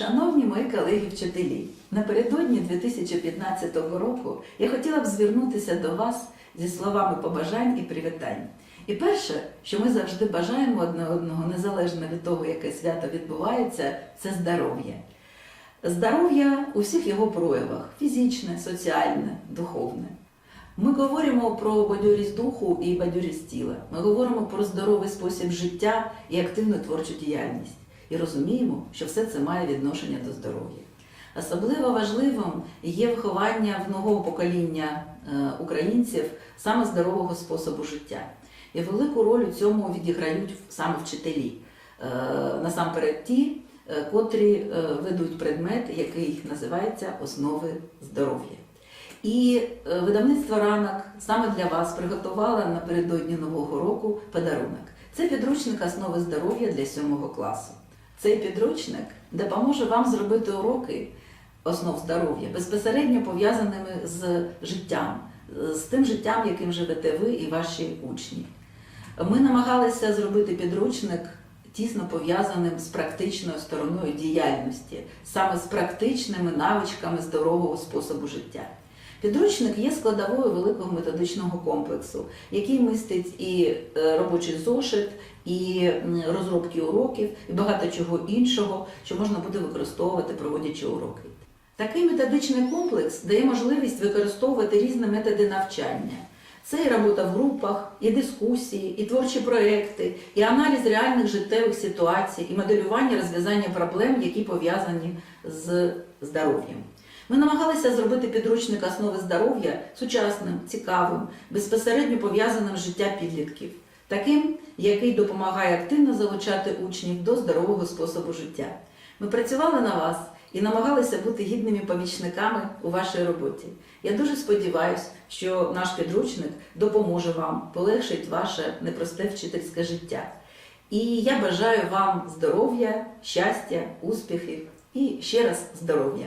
Шановні мої колеги-вчителі, напередодні 2015 року я хотіла б звернутися до вас зі словами побажань і привітань. І перше, що ми завжди бажаємо одне одного, незалежно від того, яке свято відбувається, це здоров'я. Здоров'я у всіх його проявах фізичне, соціальне, духовне. Ми говоримо про бадьорість духу і бадьорість тіла. Ми говоримо про здоровий спосіб життя і активну творчу діяльність. І розуміємо, що все це має відношення до здоров'я. Особливо важливим є виховання в нового покоління е, українців саме здорового способу життя. І велику роль у цьому відіграють саме вчителі. Е, Насамперед ті, е, котрі ведуть предмет, який називається Основи здоров'я. І видавництво ранок саме для вас приготувало напередодні Нового року подарунок. Це підручник основи здоров'я для 7 класу. Цей підручник допоможе вам зробити уроки основ здоров'я безпосередньо пов'язаними з життям, з тим життям, яким живете ви і ваші учні. Ми намагалися зробити підручник тісно пов'язаним з практичною стороною діяльності, саме з практичними навичками здорового способу життя. Підручник є складовою великого методичного комплексу, який містить і е, робочий зошит, і розробки уроків, і багато чого іншого, що можна буде використовувати, проводячи уроки. Такий методичний комплекс дає можливість використовувати різні методи навчання. Це і робота в групах, і дискусії, і творчі проекти, і аналіз реальних життєвих ситуацій, і моделювання розв'язання проблем, які пов'язані з здоров'ям. Ми намагалися зробити підручник основи здоров'я сучасним, цікавим, безпосередньо пов'язаним з життя підлітків, таким, який допомагає активно залучати учнів до здорового способу життя. Ми працювали на вас і намагалися бути гідними помічниками у вашій роботі. Я дуже сподіваюся, що наш підручник допоможе вам, полегшить ваше непросте вчительське життя. І я бажаю вам здоров'я, щастя, успіхів і ще раз здоров'я.